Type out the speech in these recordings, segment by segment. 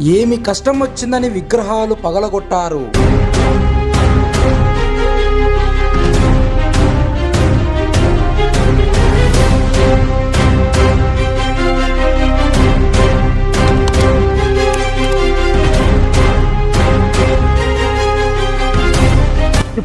ఏమి కష్టం వచ్చిందని విగ్రహాలు పగలగొట్టారు.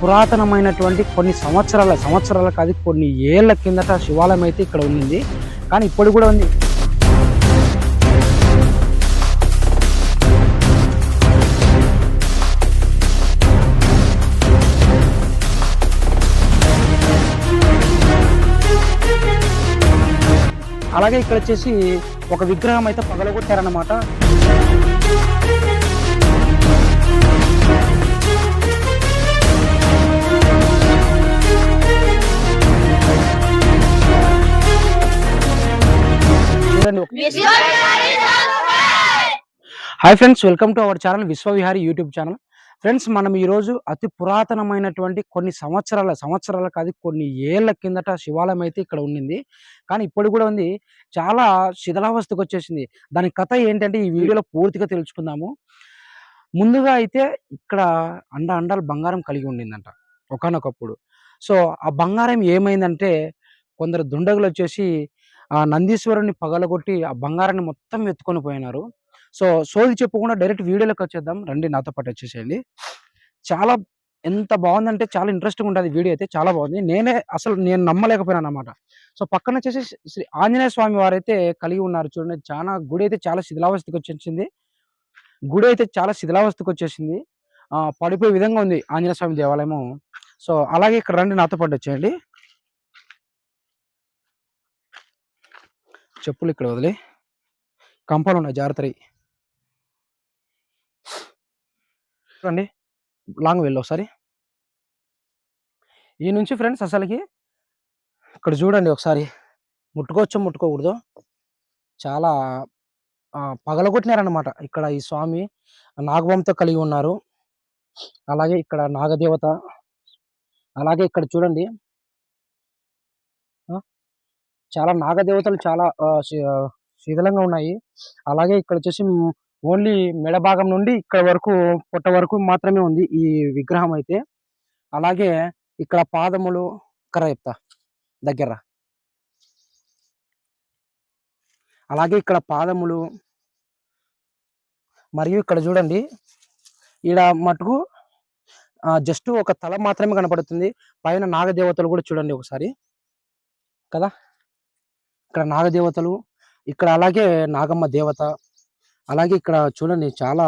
పురాతనమైనటువంటి కొన్ని సంవత్సరాల సంవత్సరాల కాదు కొన్ని ఏళ్ళ కిందట శివాలయం అయితే ఇక్కడ ఉండింది కానీ ఇప్పుడు కూడా ఉంది. అలాగే ఇక్కడ వచ్చేసి ఒక విగ్రహం అయితే పగలగొట్టారన్నమాట. చూడండి ఒక- hi friends welcome to our channel Vishwavihari YouTube channel. Friends మనం ఈరోజు అతి పురాతనమైనటువంటి కొన్ని సంవత్సరాల సంవత్సరాల కాదు కొన్ని ఏళ్ళ కిందట శివాలయం అయితే ఇక్కడ ఉండింది కానీ ఇప్పుడు కూడా ఉంది. చాలా శిథిలావస్థకు వచ్చేసింది. దాని కథ ఏంటంటే ఈ వీడియోలో పూర్తిగా తెలుసుకుందాము. ముందుగా అయితే ఇక్కడ అండ అండాలు బంగారం కలిగి ఉండిందంట ఒకనొకప్పుడు. సో ఆ బంగారం ఏమైందంటే కొందరు దుండగులు వచ్చేసి ఆ నందీశ్వరుని పగలగొట్టి ఆ బంగారాన్ని మొత్తం ఎత్తుకొని పోయినారు. సో సోది చెప్పకుండా డైరెక్ట్ వీడియోలోకి వచ్చేద్దాం రండి నాతో పాటు వచ్చేసేయండి. చాలా ఎంత బాగుందంటే చాలా ఇంట్రెస్టింగ్ ఉంటుంది వీడియో అయితే. చాలా బాగుంది. నేనే అసలు నేను నమ్మలేకపోయాను అనమాట సో పక్కన వచ్చేసి శ్రీ ఆంజనేయ స్వామి వారు అయితే కలిగి ఉన్నారు చూడండి. చాలా గుడి అయితే చాలా శిథిలావస్థకు వచ్చేసింది. గుడి అయితే చాలా శిథిలావస్థకు వచ్చేసింది. పడిపోయే విధంగా ఉంది ఆంజనేయ స్వామి దేవాలయము. సో అలాగే ఇక్కడ రండి నాతో పాటు వచ్చేయండి. చెప్పులు ఇక్కడ వదిలి. కంపాలు ఉన్నాయి జాగ్రత్త చూడండి లాంగ్ వెళ్ళి ఒకసారి. ఈ నుంచి ఫ్రెండ్స్ అసలుకి ఇక్కడ చూడండి ఒకసారి. ముట్టుకోవచ్చు ముట్టుకోకూడదు. చాలా పగలగొట్టినారనమాట ఇక్కడ ఈ స్వామి నాగవంతో కలిగి ఉన్నారు. అలాగే ఇక్కడ నాగదేవత. అలాగే ఇక్కడ చూడండి. చాలా నాగదేవతలు చాలా శీతలంగా ఉన్నాయి. అలాగే ఇక్కడ వచ్చేసి ఓన్లీ మెడ భాగం నుండి ఇక్కడ వరకు పొట్ట వరకు మాత్రమే ఉంది ఈ విగ్రహం అయితే. అలాగే ఇక్కడ పాదములు ఇక్కడ చెప్తా దగ్గర. అలాగే ఇక్కడ పాదములు మరియు ఇక్కడ చూడండి ఈడ మటుకు జస్ట్ ఒక తల మాత్రమే కనపడుతుంది. పైన నాగదేవతలు కూడా చూడండి ఒకసారి. కదా? ఇక్కడ నాగదేవతలు ఇక్కడ అలాగే నాగమ్మ దేవత అలాగే ఇక్కడ చూడండి చాలా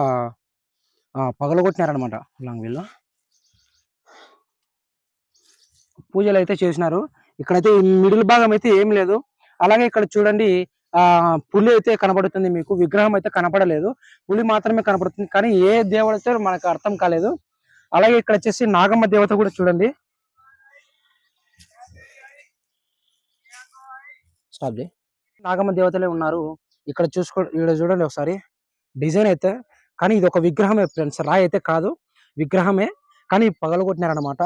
పగలగొట్టినారనమాట లాంగ్ వీళ్ళు పూజలు అయితే చేసినారు. ఇక్కడైతే మిడిల్ భాగం అయితే ఏం లేదు. అలాగే ఇక్కడ చూడండి ఆ పులి అయితే కనపడుతుంది మీకు. విగ్రహం అయితే కనపడలేదు. పులి మాత్రమే కనపడుతుంది. కానీ ఏ దేవుడు అయితే మనకు అర్థం కాలేదు. అలాగే ఇక్కడ వచ్చేసి నాగమ్మ దేవత కూడా చూడండి. స్టాప్ నాగమ్మ దేవతలే ఉన్నారు. ఇక్కడ చూసుకో ఇక్కడ చూడండి ఒకసారి. డిజైన్ అయితే కానీ ఇది ఒక విగ్రహమే ఫ్రెండ్స్ రాయి అయితే కాదు. విగ్రహమే కానీ పగలగొట్టినారనమాట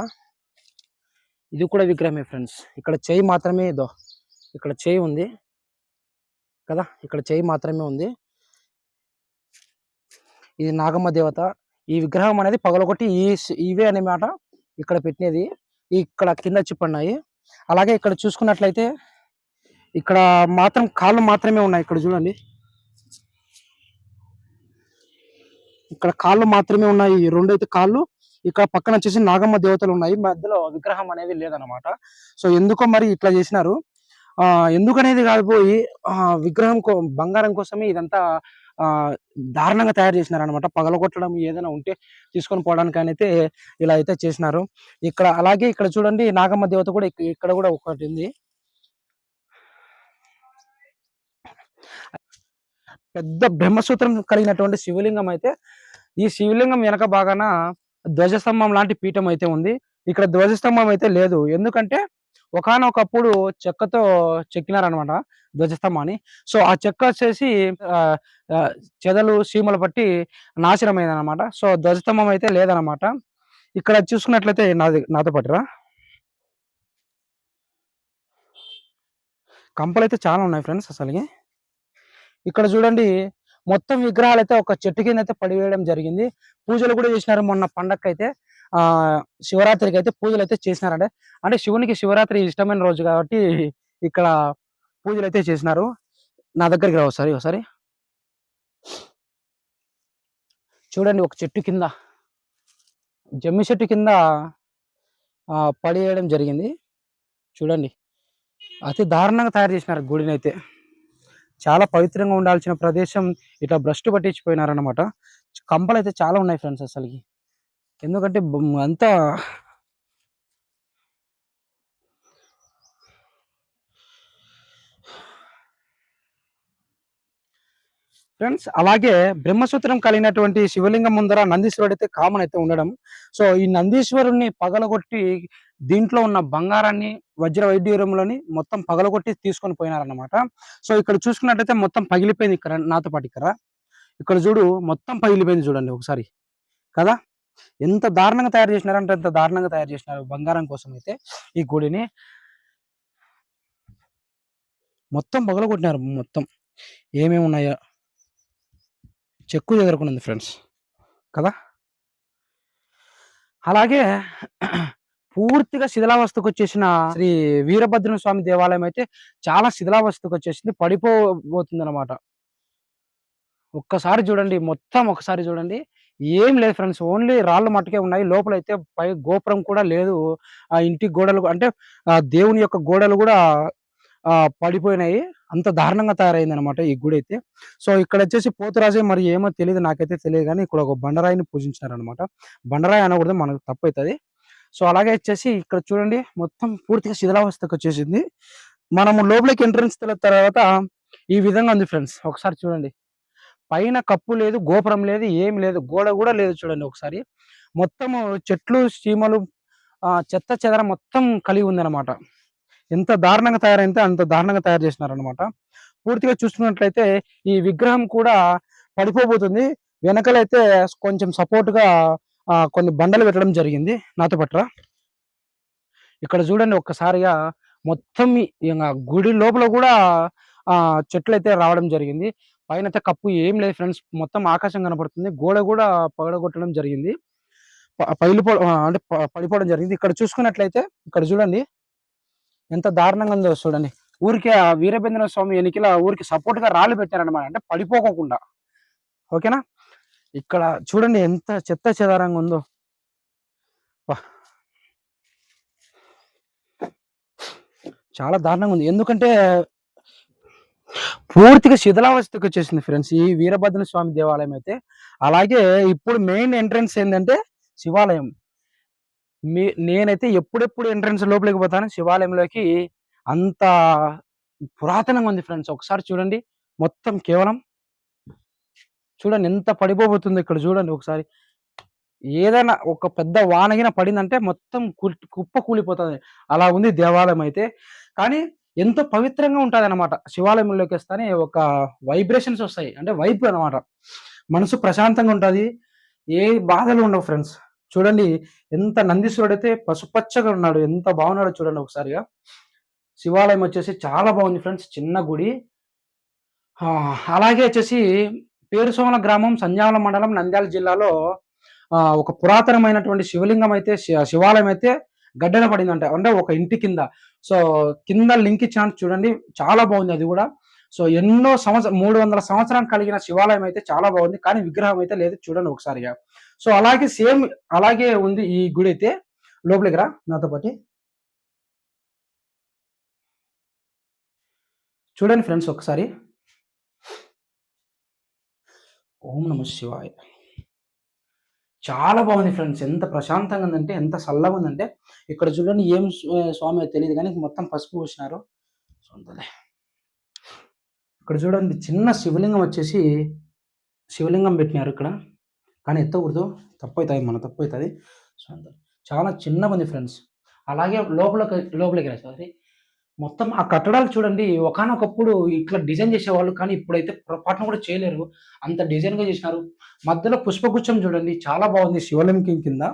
ఇది కూడా విగ్రహమే ఫ్రెండ్స్. ఇక్కడ చేయి మాత్రమే ఇదో ఇక్కడ చేయి ఉంది. కదా ఇక్కడ చేయి మాత్రమే ఉంది. ఇది నాగమ్మ దేవత. ఈ విగ్రహం అనేది పగలగొట్టి ఈ ఇవే అనమాట ఇక్కడ పెట్టినది. ఇక్కడ కింద చిప్పన్నాయి అలాగే ఇక్కడ చూసుకున్నట్లయితే ఇక్కడ మాత్రం కాళ్ళు మాత్రమే ఉన్నాయి ఇక్కడ చూడండి. ఇక్కడ కాళ్ళు మాత్రమే ఉన్నాయి ఈ కాళ్ళు. ఇక్కడ పక్కన వచ్చేసి నాగమ్మ దేవతలు ఉన్నాయి మధ్యలో విగ్రహం అనేది లేదనమాట సో ఎందుకో మరి ఇట్లా చేసినారు? ఎందుకనేది కాకపోయి విగ్రహం కో బంగారం కోసమే ఇదంతా దారుణంగా తయారు చేసినారు అనమాట పగలగొట్టడం ఏదైనా ఉంటే తీసుకొని పోవడానికి అయితే ఇలా అయితే చేసినారు. ఇక్కడ అలాగే ఇక్కడ చూడండి నాగమ్మ దేవత కూడా ఇక్కడ కూడా ఒకటి ఉంది. పెద్ద బ్రహ్మసూత్రం కలిగినటువంటి శివలింగం అయితే ఈ శివలింగం వెనక భాగాన ధ్వజస్తంభం లాంటి పీఠం అయితే ఉంది. ఇక్కడ ధ్వజస్తంభం అయితే లేదు. ఎందుకంటే ఒకనొకప్పుడు చెక్కతో చెక్కినారనమాట ధ్వజస్తంభాన్ని. సో ఆ చెక్క వచ్చేసి చెదలు సీమలు పట్టి నాశనమైంది అనమాట సో ధ్వజస్తంభం అయితే లేదనమాట ఇక్కడ చూసుకున్నట్లయితే నాది నాతో పట్టురా కంపలు అయితే చాలా ఉన్నాయి ఫ్రెండ్స్ అసలుకి. ఇక్కడ చూడండి మొత్తం విగ్రహాలు అయితే ఒక చెట్టు కింద అయితే పడివేయడం జరిగింది. పూజలు కూడా చేసినారు మొన్న పండగ అయితే ఆ శివరాత్రికి అయితే పూజలు అయితే చేసినారంటే అంటే శివునికి శివరాత్రి ఇష్టమైన రోజు కాబట్టి ఇక్కడ పూజలు అయితే చేసినారు. నా దగ్గరికి రావు ఒకసారి ఒకసారి. చూడండి ఒక చెట్టు కింద జమ్మి చెట్టు కింద పడేయడం జరిగింది. చూడండి అతి దారుణంగా తయారు చేసినారు గుడిని అయితే చాలా పవిత్రంగా ఉండాల్సిన ప్రదేశం ఇట్లా భ్రష్టు పట్టించిపోయినారనమాట కంపలు అయితే చాలా ఉన్నాయి ఫ్రెండ్స్ అసలుకి. ఎందుకంటే అంతా ఫ్రెండ్స్ అలాగే బ్రహ్మసూత్రం కలిగినటువంటి శివలింగం ముందర నందీశ్వరుడు అయితే కామన్ అయితే ఉండడం. సో ఈ నందీశ్వరుణ్ణి పగలగొట్టి దీంట్లో ఉన్న బంగారాన్ని వజ్ర వైడ్యూరంలోని మొత్తం పగలగొట్టి తీసుకొని పోయినారన్నమాట. సో ఇక్కడ చూసుకున్నట్టయితే మొత్తం పగిలిపోయింది ఇక్కడ నాతో పాటు ఇక్కడ. ఇక్కడ చూడు మొత్తం పగిలిపోయింది చూడండి ఒకసారి. కదా? ఎంత దారుణంగా తయారు చేసినారంటే ఎంత దారుణంగా తయారు చేసినారు బంగారం కోసం అయితే ఈ గుడిని. మొత్తం పగలగొట్టినారు మొత్తం. ఏమేమి ఉన్నాయో చెక్కు చెదరకుండా ఫ్రెండ్స్. కదా? అలాగే పూర్తిగా శిథిలావస్థకు వచ్చేసిన శ్రీ వీరభద్ర స్వామి దేవాలయం అయితే చాలా శిథిలావస్థకు వచ్చేసింది. పడిపోబోతుంది అనమాట ఒక్కసారి చూడండి మొత్తం ఒకసారి చూడండి. ఏం లేదు ఫ్రెండ్స్ ఓన్లీ రాళ్ళు మట్టుకే ఉన్నాయి. లోపల అయితే పై గోపురం కూడా లేదు. ఆ ఇంటి గోడలు అంటే దేవుని యొక్క గోడలు కూడా పడిపోయినాయి. అంత దారుణంగా తయారైంది అనమాట ఈ గుడి అయితే సో ఇక్కడ వచ్చేసి పోతురాజే మరి ఏమో తెలియదు నాకైతే తెలియదు కానీ ఇక్కడ ఒక బండరాయిని పూజించినారు అనమాట బండరాయి అనకూడదు మనకు తప్పు అవుతుంది సో అలాగే వచ్చేసి ఇక్కడ చూడండి మొత్తం పూర్తిగా శిథిలావస్థకు వచ్చేసింది. మనము లోపలికి ఎంట్రన్స్ తర్వాత ఈ విధంగా ఉంది ఫ్రెండ్స్. ఒకసారి చూడండి. పైన కప్పు లేదు గోపురం లేదు ఏం లేదు గోడ కూడా లేదు చూడండి ఒకసారి. మొత్తం చెట్లు చీమలు ఆ చెత్త చెదర మొత్తం కలిగి ఉంది అనమాట ఎంత దారుణంగా తయారైతే అంత దారుణంగా తయారు చేసినారనమాట పూర్తిగా చూసుకున్నట్లయితే ఈ విగ్రహం కూడా పడిపోబోతుంది. వెనకలైతే కొంచెం సపోర్ట్గా కొన్ని బండలు పెట్టడం జరిగింది. నాతో పట్ల ఇక్కడ చూడండి ఒక్కసారిగా మొత్తం గుడి లోపల కూడా చెట్లు అయితే రావడం జరిగింది. పైన అయితే కప్పు ఏం లేదు ఫ్రెండ్స్. మొత్తం ఆకాశం కనపడుతుంది. గోడ కూడా పగడగొట్టడం జరిగింది. ప- పగిలిపో అంటే పడిపోవడం జరిగింది. ఇక్కడ చూసుకున్నట్లయితే ఇక్కడ చూడండి ఎంత దారుణంగా ఉందో చూడండి. ఊరికే ఆ వీరభద్ర స్వామి ఎన్నికల ఊరికి సపోర్ట్గా రాళ్ళు పెట్టారనమాట అంటే పడిపోకోకుండా. ఓకేనా? ఇక్కడ చూడండి ఎంత చెత్త చెదారంగా ఉందో. వా. చాలా దారుణంగా ఉంది. ఎందుకంటే పూర్తిగా శిథిలావస్థకు వచ్చేసింది ఫ్రెండ్స్ ఈ వీరభద్ర స్వామి దేవాలయం అయితే. అలాగే ఇప్పుడు మెయిన్ ఎంట్రన్స్ ఏంటంటే శివాలయం. మీ నేనైతే ఎప్పుడెప్పుడు ఎంట్రన్స్ లోపలికి పోతాను శివాలయంలోకి అంత పురాతనంగా ఉంది ఫ్రెండ్స్. ఒకసారి చూడండి మొత్తం కేవలం చూడండి ఎంత పడిపోబోతుంది ఇక్కడ చూడండి ఒకసారి. ఏదైనా ఒక పెద్ద వానగిన పడిందంటే మొత్తం కుప్ప కూలిపోతుంది. అలా ఉంది దేవాలయం అయితే. కానీ ఎంతో పవిత్రంగా ఉంటుంది అనమాట శివాలయంలోకి వస్తానే ఒక వైబ్రేషన్స్ వస్తాయి. అంటే వైబ్ అన్నమాట. మనసు ప్రశాంతంగా ఉంటుంది. ఏ బాధలు ఉండవు ఫ్రెండ్స్. చూడండి ఎంత నందీశ్వరుడు అయితే పసుపచ్చగా ఉన్నాడు ఎంత బాగున్నాడో చూడండి ఒకసారిగా. శివాలయం వచ్చేసి చాలా బాగుంది ఫ్రెండ్స్ చిన్న గుడి. అలాగే వచ్చేసి పేరుసోమల గ్రామం సంజావల మండలం నంద్యాల జిల్లాలో ఒక పురాతనమైనటువంటి శివలింగం అయితే శి- శివాలయం అయితే గడ్డన పడిందంట. అంటే ఒక ఇంటి కింద. సో కింద లింక్ ఇచ్చిన చూడండి చాలా బాగుంది అది కూడా. సో ఎన్నో సంవత్సరం మూడు వందల సంవత్సరం కలిగిన శివాలయం అయితే చాలా బాగుంది. కానీ విగ్రహం అయితే లేదు చూడండి ఒకసారిగా. సో అలాగే సేమ్ అలాగే ఉంది ఈ గుడి అయితే. లోపలికి రా నాతో పాటి. చూడండి ఫ్రెండ్స్ ఒకసారి. ఓం నమ శివాయ. చాలా బాగుంది ఫ్రెండ్స్. ఎంత ప్రశాంతంగా ఉందంటే ఎంత చల్లగా ఉందంటే ఇక్కడ చూడండి ఏం స్వామి తెలియదు కానీ మొత్తం పసుపు పోసినారు. సొంతలే ఇక్కడ చూడండి చిన్న శివలింగం వచ్చేసి శివలింగం పెట్టినారు ఇక్కడ. కానీ ఎత్తకూడదు. తప్పు అవుతుంది మన తప్పు అవుతుంది సొంతలే. చాలా చిన్నగా ఉంది ఫ్రెండ్స్. అలాగే లోపలకి లోపలికి రా సారీ. మొత్తం ఆ కట్టడాలు చూడండి. ఒకానొకప్పుడు ఇట్లా డిజైన్ చేసేవాళ్ళు కానీ ఇప్పుడైతే పొరపాటున కూడా చేయలేరు. అంత డిజైన్గా చేసినారు. మధ్యలో పుష్పగుచ్చం చూడండి. చాలా బాగుంది శివలింగం కింద.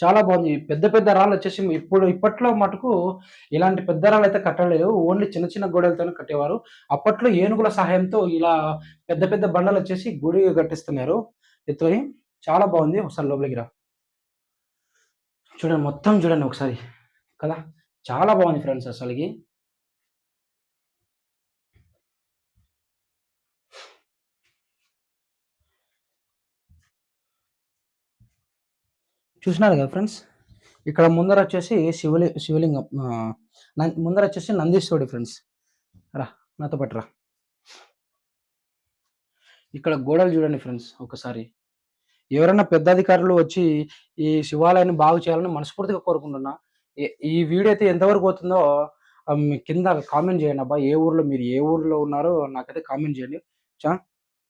చాలా బాగుంది. పెద్ద పెద్ద రాళ్ళు వచ్చేసి ఇప్పుడు ఇప్పట్లో మటుకు ఇలాంటి పెద్ద రాళ్ళు అయితే కట్టలేదు ఓన్లీ చిన్న చిన్న గోడలతోనే కట్టేవారు. అప్పట్లో ఏనుగుల సహాయంతో ఇలా పెద్ద పెద్ద బండలు వచ్చేసి గుడి కట్టిస్తున్నారు. ఎత్తుకొని చాలా బాగుంది. ఒకసారి లోపలికి రా. చూడండి మొత్తం చూడండి ఒకసారి. కదా? చాలా బాగుంది ఫ్రెండ్స్ అసలుకి. చూసినారు కదా ఫ్రెండ్స్? ఇక్కడ ముందర వచ్చేసి శివలి శివలింగం ముందర వచ్చేసి నందీశ్వరుడు ఫ్రెండ్స్. రా నాతో పట్టురా ఇక్కడ గోడలు చూడండి ఫ్రెండ్స్ ఒకసారి. ఎవరైనా పెద్ద అధికారులు వచ్చి ఈ శివాలయాన్ని బాగు చేయాలని మనస్ఫూర్తిగా కోరుకుంటున్నా. ఈ- వీడియో అయితే ఎంతవరకు అవుతుందో కింద కామెంట్ చేయండి అబ్బా. ఏ ఊర్లో మీరు ఏ ఊర్లో ఉన్నారో నాకైతే కామెంట్ చేయండి. చా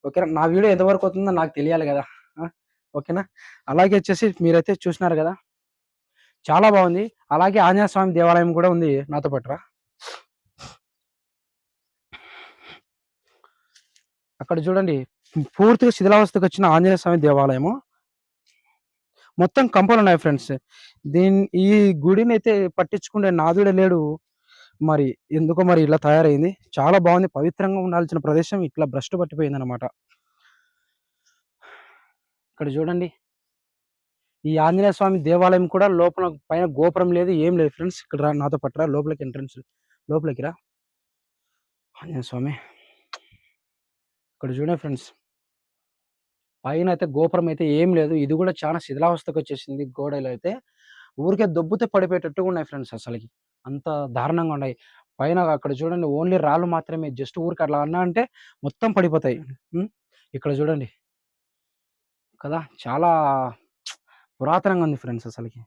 ఓకేనా? నా వీడియో ఎంతవరకు అవుతుందో నాకు తెలియాలి కదా. ఓకేనా? అలాగే వచ్చేసి మీరైతే చూసినారు కదా. చాలా బాగుంది. అలాగే ఆంజనేయ స్వామి దేవాలయం కూడా ఉంది నాతో పట్టురా అక్కడ చూడండి. పూర్తిగా శిథిలావస్థకు వచ్చిన ఆంజనేయ స్వామి దేవాలయము. మొత్తం కంపలు ఉన్నాయి ఫ్రెండ్స్. దీని ఈ గుడిని అయితే పట్టించుకునే నాదుడే లేడు. మరి ఎందుకో మరి ఇలా తయారైంది. చాలా బాగుంది. పవిత్రంగా ఉండాల్సిన ప్రదేశం ఇట్లా భ్రష్టు పట్టిపోయింది అనమాట ఇక్కడ చూడండి. ఈ ఆంజనేయ స్వామి దేవాలయం కూడా లోపల పైన గోపురం లేదు ఏం లేదు ఫ్రెండ్స్. ఇక్కడ నాతో పట్టరా లోపలికి ఎంట్రన్స్ లోపలికి రా. ఆంజనేయ స్వామి. ఇక్కడ చూడండి ఫ్రెండ్స్. పైన అయితే గోపురం అయితే ఏం లేదు. ఇది కూడా చాలా శిథిలావస్థకు వచ్చేసింది గోడలు అయితే. ఊరికే దొబ్బుతే పడిపోయేటట్టుగా ఉన్నాయి ఫ్రెండ్స్ అసలుకి. అంత దారుణంగా ఉన్నాయి. పైన అక్కడ చూడండి ఓన్లీ రాళ్ళు మాత్రమే. జస్ట్ ఊరికి అట్లా అన్నా అంటే మొత్తం పడిపోతాయి. ఇక్కడ చూడండి. కదా చాలా పురాతనంగా ఉంది ఫ్రెండ్స్ అసలుకి.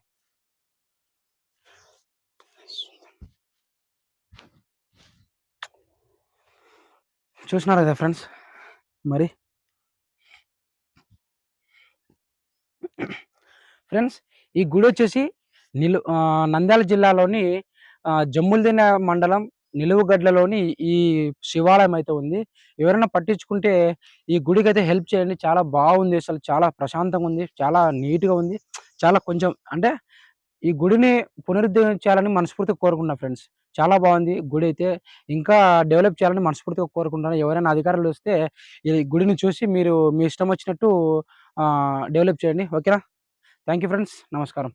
చూసినారు కదా ఫ్రెండ్స్? మరి? ఫ్రెండ్స్ ఈ గుడి వచ్చేసి నిలు నంద్యాల జిల్లాలోని ఆ, జమ్ములదిన మండలం నిలువుగడ్డలోని ఈ శివాలయం అయితే ఉంది. ఎవరైనా పట్టించుకుంటే ఈ గుడికి అయితే హెల్ప్ చేయండి. చాలా బాగుంది. అసలు చాలా ప్రశాంతంగా ఉంది. చాలా నీట్గా ఉంది. చాలా కొంచెం అంటే ఈ గుడిని పునరుద్ధరించాలని మనస్ఫూర్తిగా కోరుకున్నా ఫ్రెండ్స్. చాలా బాగుంది గుడి అయితే. ఇంకా డెవలప్ చేయాలని మనస్ఫూర్తిగా కోరుకుంటున్నాను ఎవరైనా అధికారులు వస్తే ఈ గుడిని చూసి మీరు మీ ఇష్టం వచ్చినట్టు డెవలప్ చేయండి. ఓకేనా? Thank you friends. నమస్కారం.